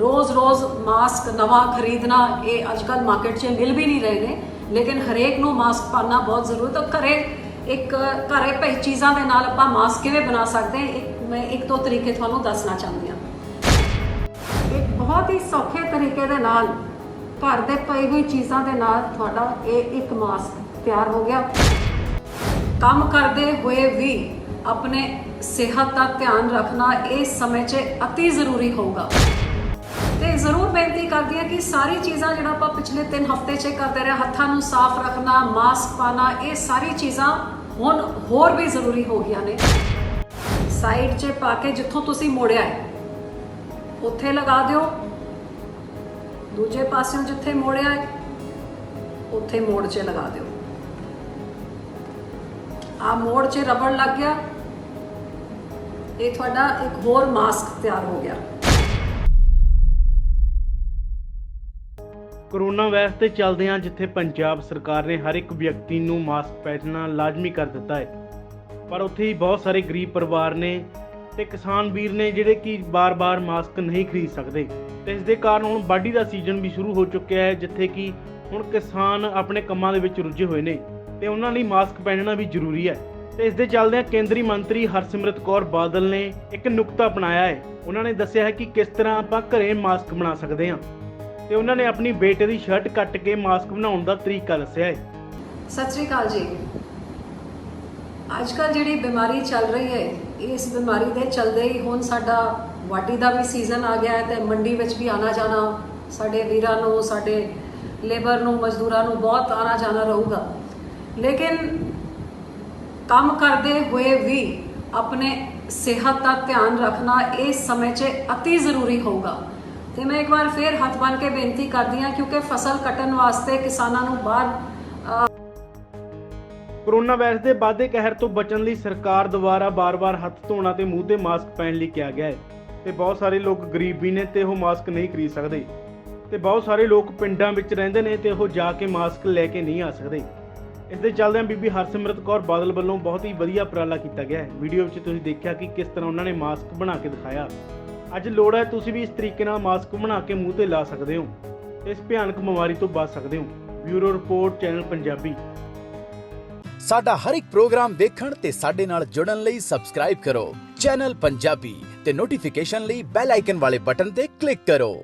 ਰੋਜ਼-ਰੋਜ਼ mask ਨਵਾਂ ਖਰੀਦਣਾ, ਇਹ ਅੱਜਕੱਲ ਮਾਰਕੀਟ 'ਚ ਮਿਲ ਵੀ ਨਹੀਂ ਰਹੇ ਨੇ। ਲੇਕਿਨ ਹਰੇਕ ਨੂੰ ਮਾਸਕ ਪਾਉਣਾ ਬਹੁਤ ਜ਼ਰੂਰੀ ਤਾਂ ਘਰੇ ਇੱਕ, ਘਰੇ ਪਈ ਚੀਜ਼ਾਂ ਦੇ ਨਾਲ ਆਪਾਂ ਮਾਸਕ ਕਿਵੇਂ ਬਣਾ ਸਕਦੇ ਹਾਂ, ਇੱਕ ਮੈਂ ਇੱਕ ਦੋ ਤਰੀਕੇ ਤੁਹਾਨੂੰ ਦੱਸਣਾ ਚਾਹੁੰਦੀ ਹਾਂ। ਇੱਕ ਬਹੁਤ ਹੀ ਸੌਖੇ ਤਰੀਕੇ ਦੇ ਨਾਲ, ਘਰ ਦੇ ਪਈ ਹੋਈ ਚੀਜ਼ਾਂ ਦੇ ਨਾਲ ਤੁਹਾਡਾ ਇਹ ਇੱਕ ਮਾਸਕ ਤਿਆਰ ਹੋ ਗਿਆ। ਕੰਮ ਕਰਦੇ ਹੋਏ ਵੀ ਆਪਣੇ ਸਿਹਤ ਦਾ ਧਿਆਨ ਰੱਖਣਾ ਇਸ ਸਮੇਂ 'ਚ ਅਤੀ ਜ਼ਰੂਰੀ ਹੋਊਗਾ। ਤੇ ਜ਼ਰੂਰ ਬੇਨਤੀ ਕਰਦੀ ਹਾਂ ਕਿ ਸਾਰੀ ਚੀਜ਼ਾਂ ਜਿਹੜਾ ਆਪਾਂ ਪਿਛਲੇ 3 ਹਫ਼ਤੇ 'ਚ ਕਰਦੇ ਰਹੇ ਹੱਥਾਂ ਨੂੰ ਸਾਫ਼ ਰੱਖਣਾ ਮਾਸਕ ਪਾਣਾ ਇਹ ਸਾਰੀ ਚੀਜ਼ਾਂ ਹੁਣ ਹੋਰ ਵੀ ਜ਼ਰੂਰੀ ਹੋ ਗਈਆਂ ਨੇ। ਸਾਈਡ 'ਚ ਪਾ ਕੇ ਜਿੱਥੋਂ ਤੁਸੀਂ ਮੋੜਿਆ ਹੈ, ਉੱਥੇ ਲਗਾ ਦਿਓ। ਦੂਜੇ ਪਾਸਿਓਂ ਜਿੱਥੇ ਮੋੜਿਆ ਹੈ, ਉੱਥੇ ਮੋੜ 'ਚ ਲਗਾ ਦਿਓ। ਆ ਮੋੜ 'ਚ ਰਬੜ ਲੱਗ ਗਿਆ। ਇਹ ਤੁਹਾਡਾ ਇੱਕ ਹੋਰ ਮਾਸਕ ਤਿਆਰ ਹੋ ਗਿਆ। ਕਰੋਨਾ ਵਾਇਰਸ ਤੇ ਚੱਲਦਿਆਂ ਜਿੱਥੇ ਪੰਜਾਬ ਸਰਕਾਰ ਨੇ ਹਰ ਇੱਕ ਵਿਅਕਤੀ ਨੂੰ ਮਾਸਕ ਪਹਿਨਣਾ ਲਾਜ਼ਮੀ ਕਰ ਦਿੱਤਾ ਹੈ। ਪਰ ਉੱਥੇ ਹੀ ਬਹੁਤ ਸਾਰੇ ਗਰੀਬ ਪਰਿਵਾਰ ਨੇ ਤੇ ਕਿਸਾਨ ਵੀਰ ਨੇ ਜਿਹੜੇ ਕਿ ਬਾਰ-ਬਾਰ ਮਾਸਕ ਨਹੀਂ ਖਰੀਦ ਸਕਦੇ ਤੇ ਇਸ ਦੇ ਕਾਰਨ ਹੁਣ ਵਾਢੀ ਦਾ ਸੀਜ਼ਨ ਵੀ ਸ਼ੁਰੂ ਹੋ ਚੁੱਕਿਆ ਹੈ, ਜਿੱਥੇ ਕਿ ਹੁਣ ਕਿਸਾਨ ਆਪਣੇ ਕੰਮਾਂ ਦੇ ਵਿੱਚ ਰੁੱਝੇ ਹੋਏ ਨੇ ਤੇ ਉਹਨਾਂ ਲਈ ਮਾਸਕ ਪਹਿਨਣਾ ਵੀ ਜ਼ਰੂਰੀ ਹੈ। ਤੇ ਇਸ ਦੇ ਚੱਲਦਿਆਂ ਕੇਂਦਰੀ ਮੰਤਰੀ ਹਰਸਿਮਰਤ ਕੌਰ ਬਾਦਲ ਨੇ ਇੱਕ ਨੁਕਤਾ ਅਪਣਾਇਆ ਹੈ। ਉਹਨਾਂ ਨੇ ਦੱਸਿਆ ਹੈ ਕਿ ਕਿਸ ਤਰ੍ਹਾਂ ਆਪਾਂ ਘਰੇ ਮਾਸਕ ਬਣਾ ਸਕਦੇ ਹਾਂ ਤੇ ਉਹਨਾਂ ਨੇ ਆਪਣੀ ਬੇਟੇ ਦੀ ਸ਼ਰਟ ਕੱਟ ਕੇ ਮਾਸਕ ਬਣਾਉਣ ਦਾ ਤਰੀਕਾ ਦੱਸਿਆ ਹੈ। ਸਤਿ ਸ੍ਰੀ ਅਕਾਲ ਜੀ। ਅੱਜ ਕੱਲ ਜਿਹੜੀ ਬਿਮਾਰੀ ਚੱਲ ਰਹੀ ਹੈ, ਇਸ ਬਿਮਾਰੀ ਦੇ ਚਲਦੇ ਹੀ ਹੁਣ ਸਾਡਾ ਵਾਢੀ ਦਾ ਵੀ ਸੀਜ਼ਨ ਆ ਗਿਆ ਹੈ ਤੇ ਮੰਡੀ ਵਿੱਚ ਵੀ ਆਣਾ ਜਾਣਾ ਸਾਡੇ ਵੀਰਾਂ ਨੂੰ, ਸਾਡੇ ਲੇਬਰ ਨੂੰ, ਮਜ਼ਦੂਰਾਂ ਨੂੰ ਬਹੁਤ ਆਣਾ ਜਾਣਾ ਰਹੂਗਾ। ਲੇਕਿਨ ਕੰਮ ਕਰਦੇ ਹੋਏ ਵੀ ਆਪਣੇ ਸਿਹਤ ਦਾ ਧਿਆਨ ਰੱਖਣਾ ਇਸ ਸਮੇਂ 'ਚ ਅਤੀ ਜ਼ਰੂਰੀ ਹੋਊਗਾ। ਤੇ ਮੈਂ ਇੱਕ ਵਾਰ ਫੇਰ ਹੱਥ ਬੰਨ ਕੇ ਬੇਨਤੀ ਕਰਦੀ ਹਾਂ ਕਿਉਂਕਿ ਫਸਲ ਕੱਟਣ ਵਾਸਤੇ ਕਿਸਾਨਾਂ ਨੂੰ ਬਾਹਰ ਅ, ਵਾਇਰਸ ਦੇ ਵਾਧੇ ਕਹਿਰ ਤੋਂ ਬਚਣ ਲਈ ਸਰਕਾਰ ਦੁਆਰਾ ਬਾਰ-ਬਾਰ ਹੱਥ ਧੋਣਾ ਤੇ ਮੂੰਹ ਤੇ ਮਾਸਕ ਪਹਿਨ ਲਈ ਕਿਹਾ ਗਿਆ ਹੈ। ਤੇ ਬਹੁਤ ਸਾਰੇ ਲੋਕ ਗਰੀਬ ਵੀ ਨੇ ਤੇ ਉਹ ਮਾਸਕ ਨਹੀਂ ਖਰੀਦ ਸਕਦੇ। ਤੇ ਬਹੁਤ ਸਾਰੇ ਲੋਕ ਪਿੰਡਾਂ ਵਿੱਚ ਰਹਿੰਦੇ ਨੇ ਤੇ ਉਹ ਜਾ ਕੇ ਮਾਸਕ ਲੈ ਕੇ ਨਹੀਂ ਆ ਸਕਦੇ। ਇਸ ਦੇ ਚੱਲਦਿਆਂ ਬੀਬੀ ਹਰਸਿਮਰਤ ਕੌਰ ਬਾਦਲ ਵੱਲੋਂ ਬਹੁਤ ਹੀ ਵਧੀਆ ਉਪਰਾਲਾ ਕੀਤਾ ਗਿਆ ਹੈ। ਵੀਡੀਓ ਵਿੱਚ ਤੁਸੀਂ ਦੇਖਿਆ ਕਿ ਕਿਸ ਤਰ੍ਹਾਂ ਉਹਨਾਂ ਨੇ ਮਾਸਕ ਬਣਾ ਕੇ ਦਿਖਾਇਆ। ਅੱਜ ਲੋੜ ਹੈ ਤੁਸੀਂ ਵੀ ਇਸ ਤਰੀਕੇ ਨਾਲ ਮਾਸਕ ਬਣਾ ਕੇ ਮੂੰਹ ਤੇ ਲਾ ਸਕਦੇ ਹੋ। ਇਸ ਭਿਆਨਕ ਬਿਮਾਰੀ ਤੋਂ ਬਚ ਸਕਦੇ ਹੋ। Bureau report, channel Punjabi. ਸਾਡਾ ਹਰ ਇੱਕ ਪ੍ਰੋਗਰਾਮ ਦੇਖਣ ਤੇ ਸਾਡੇ ਨਾਲ ਜੁੜਨ ਲਈ ਸਬਸਕ੍ਰਾਈਬ ਕਰੋ। ਚੈਨਲ ਪੰਜਾਬੀ ਤੇ ਨੋਟੀਫਿਕੇਸ਼ਨ ਲਈ ਬੈਲ ਆਈਕਨ ਵਾਲੇ ਬਟਨ ਤੇ ਕਲਿੱਕ ਕਰੋ।